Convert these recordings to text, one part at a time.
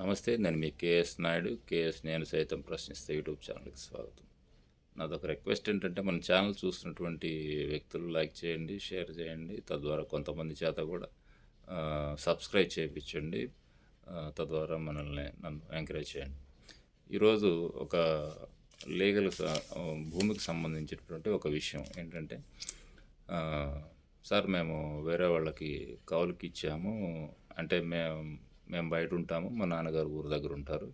నమస్తే నేను మీ KS Naidu. KS నేను సైతం ప్రశ్నిస్తే యూట్యూబ్ ఛానల్కి స్వాగతం. నాదొక రిక్వెస్ట్ ఏంటంటే మన ఛానల్ చూస్తున్నటువంటి వ్యక్తులు లైక్ చేయండి షేర్ చేయండి. తద్వారా కొంతమంది చేత కూడా సబ్స్క్రైబ్ చేయించండి. తద్వారా మనల్ని నన్ను ఎంకరేజ్ చేయండి. ఈరోజు ఒక లీగల్ భూమికి సంబంధించినటువంటి ఒక విషయం ఏంటంటే సార్ మేము వేరే వాళ్ళకి కౌలుకి ఇచ్చాము. అంటే మేము మేము బయట ఉంటాము మా నాన్నగారు ఊరు దగ్గర ఉంటారు.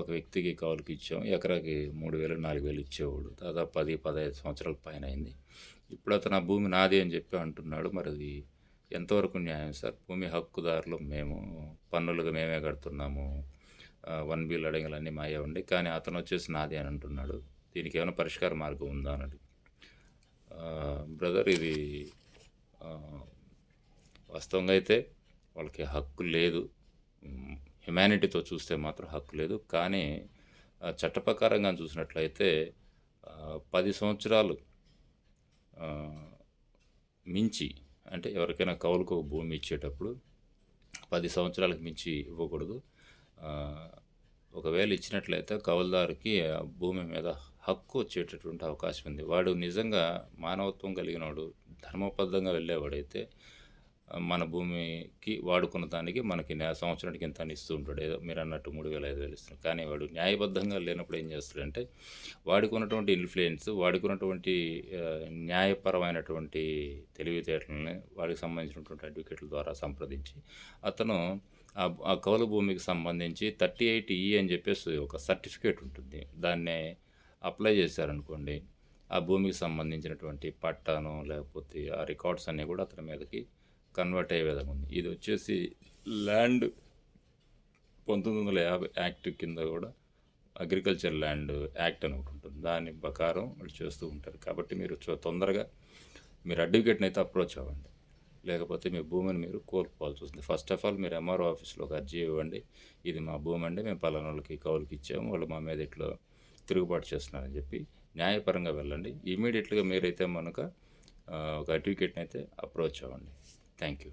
ఒక వ్యక్తికి కౌలుకి ఇచ్చాము ఎకరాకి మూడు వేలు నాలుగు వేలు ఇచ్చేవాడు. దాదాపు పది పదహైదు సంవత్సరాల పైన అయింది. ఇప్పుడు అతను ఆ భూమి నాది అని చెప్పి అంటున్నాడు మరి అది ఎంతవరకు న్యాయం సార్? భూమి హక్కుదారులు మేము పన్నులుగా మేమే కడుతున్నాము వన్ బిల్ అడగలన్నీ మాయే ఉండి కానీ అతను వచ్చేసి నాది అని అంటున్నాడు. దీనికి ఏమైనా పరిష్కార మార్గం ఉందా అని బ్రదర్ ఇది వాస్తవంగా అయితే వాళ్ళకి హక్కు లేదు. హ్యుమానిటీతో చూస్తే మాత్రం హక్కు లేదు. కానీ చట్టప్రకారంగా చూసినట్లయితే పది సంవత్సరాలు మించి అంటే ఎవరికైనా కౌలుకు భూమి ఇచ్చేటప్పుడు పది సంవత్సరాలకు మించి ఇవ్వకూడదు. ఒకవేళ ఇచ్చినట్లయితే కౌలుదారుకి ఆ భూమి మీద హక్కు వచ్చేటటువంటి అవకాశం ఉంది. వాడు నిజంగా మానవత్వం కలిగినవాడు ధర్మబద్ధంగా వెళ్ళేవాడైతే మన భూమికి వాడుకున్న దానికి మనకి న్యాయ సంవత్సరానికి ఇంత అని ఇస్తూ ఉంటాడు. ఏదో మీరు అన్నట్టు మూడు వేల ఐదు వేలు ఇస్తున్నాడు. కానీ వాడు న్యాయబద్ధంగా లేనప్పుడు ఏం చేస్తాడంటే వాడుకున్నటువంటి ఇన్ఫ్లుయెన్స్ వాడుకున్నటువంటి న్యాయపరమైనటువంటి తెలివితేటలని వాడికి సంబంధించినటువంటి అడ్వకేట్ల ద్వారా సంప్రదించి అతను ఆ ఆ కౌలు భూమికి సంబంధించి థర్టీ ఎయిట్ ఈ అని చెప్పేసి ఒక సర్టిఫికేట్ ఉంటుంది. దాన్ని అప్లై చేశారనుకోండి ఆ భూమికి సంబంధించినటువంటి పట్టాను లేకపోతే ఆ రికార్డ్స్ అన్నీ కూడా అతని మీదకి కన్వర్ట్ అయ్యే విధంగా ఉంది. ఇది వచ్చేసి ల్యాండ్ పంతొమ్మిది వందల యాభై యాక్ట్ కింద కూడా అగ్రికల్చర్ ల్యాండ్ యాక్ట్ అని ఒకటి ఉంటుంది. దాని ప్రకారం వాళ్ళు చేస్తూ ఉంటారు. కాబట్టి మీరు చో- తొందరగా మీరు అడ్వకేట్ని అయితే అప్రోచ్ అవ్వండి. లేకపోతే మీ భూమిని మీరు కోల్పోవాల్సి వస్తుంది. ఫస్ట్ ఆఫ్ ఆల్ మీరు ఎంఆర్ఓ ఆఫీస్లో ఒక అర్జీ ఇవ్వండి. ఇది మా భూమి అండి. మేము పలానా వాళ్ళకి కౌలుకి ఇచ్చాము. వాళ్ళు మా మీద ఇట్లా తిరుగుబాటు చేస్తున్నారని చెప్పి న్యాయపరంగా వెళ్ళండి. ఇమీడియట్గా మీరైతే మనక ఒక అడ్వకేట్ని అయితే అప్రోచ్ అవ్వండి. Thank you.